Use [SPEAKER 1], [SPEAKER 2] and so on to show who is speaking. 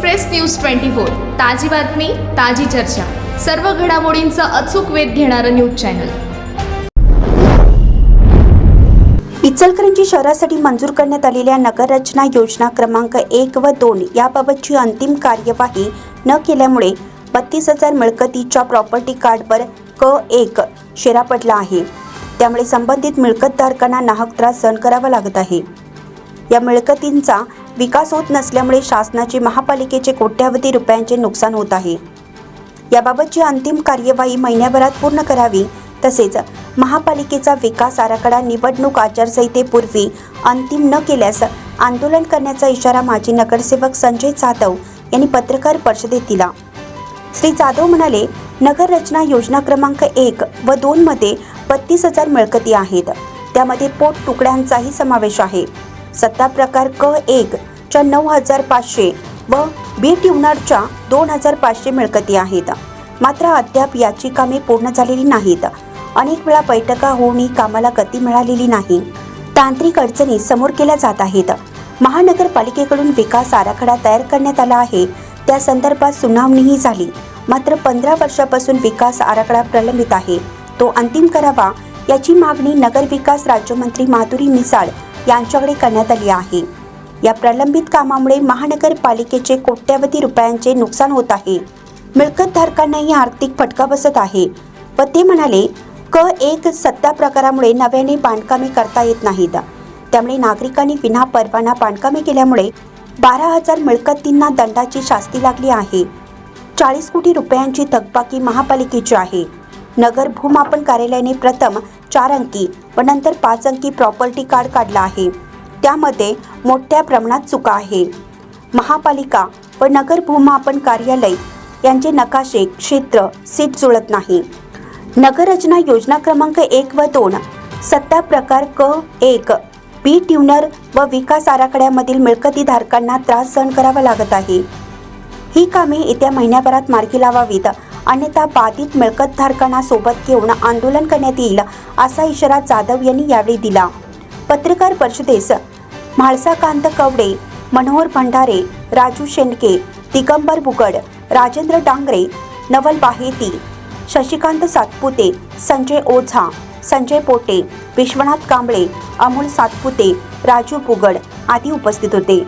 [SPEAKER 1] Express news twenty four ताजी बातमी ताजी चर्चा. सर्व घडामोडींचा अचूक वेध घेणारं न्यूज चॅनल.
[SPEAKER 2] इचलकरंजी शहरासाठी मंजूर करण्यात आलेल्या नगररचना योजना क्रमांक एक व दोन याबाबतची अंतिम कार्यवाही न केल्यामुळे बत्तीस हजार मिळकतीच्या प्रॉपर्टी कार्डवर क एक शेरा पडला आहे. त्यामुळे संबंधित मिळकतधारकांना नाहक त्रास सहन करावा लागत आहे. या मिळकतींचा विकास होत नसल्यामुळे शासनाचे महापालिकेचे कोट्यावधी रुपयांचे नुकसान होत आहे. याबाबतची अंतिम कार्यवाही महिन्याभरात पूर्ण करावी तसेच महापालिकेचा विकास आराखडा निवडणूक आचारसंहितेपूर्वी अंतिम न केल्यास आंदोलन करण्याचा इशारा माजी नगरसेवक संजय जाधव यांनी पत्रकार परिषदेत दिला. श्री जाधव म्हणाले नगर रचना योजना क्रमांक एक व दोनमध्ये बत्तीस हजार मिळकती आहेत. त्यामध्ये पोट तुकड्यांचाही समावेश आहे. सत्ता प्रकार क एक च्या नऊ हजार पाचशे व बी ट्युनरच्या दोन हजार पाचशे मिळकती आहेत. मात्र अद्याप याची कामे पूर्ण झालेली नाहीत. अनेक वेळा बैठका होऊनही कामाला गती मिळालेली नाही. तांत्रिक अडचणी समोर केल्या जात आहेत. महानगरपालिकेकडून विकास आराखडा तयार करण्यात आला आहे. त्या संदर्भात सुनावणीही झाली. मात्र पंधरा वर्षापासून विकास आराखडा प्रलंबित आहे. तो अंतिम करावा याची मागणी नगरविकास राज्यमंत्री माधुरी मिसाळ यांच्याकडे करण्यात आली आहे. या प्रलंबित कामामुळे महानगरपालिकेचे कोट्यवधी रुपयांचे नुकसान होत आहे. मिळकतधारकांनाही आर्थिक फटका बसत आहे. व ते म्हणाले क एक सत्ता प्रकारामुळे नव्याने बांधकामे करता येत नाहीत. त्यामुळे नागरिकांनी विना परवाना बांधकामे केल्यामुळे बारा हजार मिळकतींना दंडाची शास्ती लागली आहे. चाळीस कोटी रुपयांची थकबाकी महापालिकेची आहे. नगर भूमापन कार्यालयाने प्रथम चार अंकी व नंतर पाच अंकी प्रॉपर्टी कार्ड काढला आहे. त्यामध्ये मोठ्या प्रमाणात चुका आहे. महापालिका व नगर भूमापन कार्यालय यांचे नकाशे क्षेत्र सीट जुळत नाही. नगररचना योजना क्रमांक एक व दोन सत्ता प्रकार क एक बी ट्युनर व विकास आराखड्यामधील मिळकतीधारकांना त्रास सहन करावा लागत आहे. ही कामे येत्या महिन्याभरात मार्गी लावावीत अन्यथा बाधित मिळकतधारकांना सोबत घेऊन आंदोलन करण्यात येईल असा इशारा जाधव यांनी यावेळी दिला. पत्रकार परिषदेस म्हाळसाकांत कवडे मनोहर भंडारे राजू शेंडके दिगंबर बुगड राजेंद्र डांगरे नवल बाहेती शशिकांत सातपुते संजय ओझा संजय पोटे विश्वनाथ कांबळे अमोल सातपुते राजू बुगड आदी उपस्थित होते.